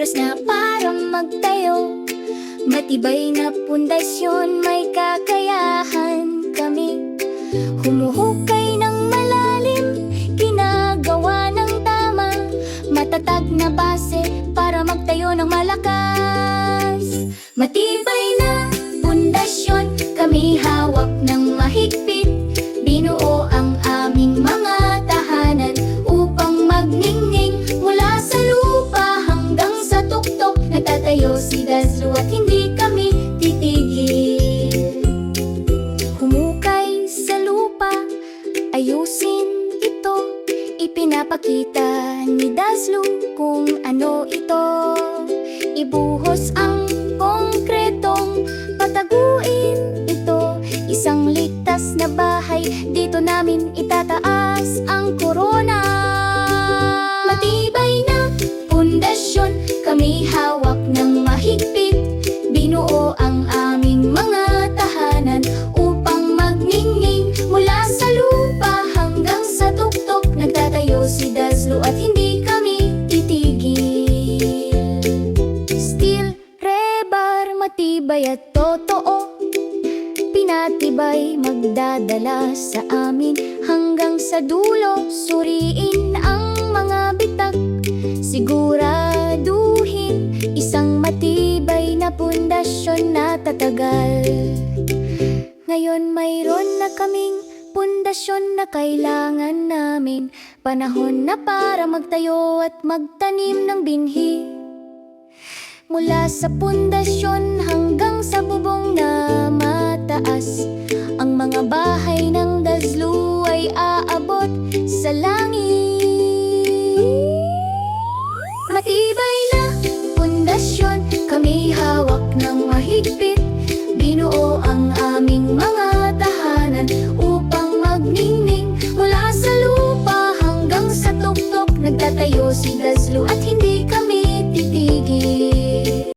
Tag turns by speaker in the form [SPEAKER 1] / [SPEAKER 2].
[SPEAKER 1] Oras na para magtayo. Matibay na pundasyon May kakayahan kami. Humuhukay ng malalim Ginagawa ng tama. Matatag na base Para magtayo ng malakas. Matibay na pundasyon Kami hawak Ipinapakita ni Daslo kung ano ito. Ibuhos ang konkretong pataguin ito. Isang ligtas na bahay Dito namin itataas ang korona matibay at totoo. Pinatibay magdadala sa amin. Hanggang sa dulo Suriin ang mga bitak. Siguraduhin Isang matibay na pundasyon na tatagal. Ngayon mayroon na kaming pundasyon na kailangan namin. Panahon na para magtayo at magtanim ng binhi Mula sa pundasyon hanggang sa bubong na mataas. Ang mga bahay ng Dazlu ay aabot sa langit. Matibay na pundasyon Kami hawak ng mahigpit. Binuo ang aming mga tahanan Upang magningning Mula sa lupa hanggang sa tuktok. Nagtatayo si Dazlu at hindi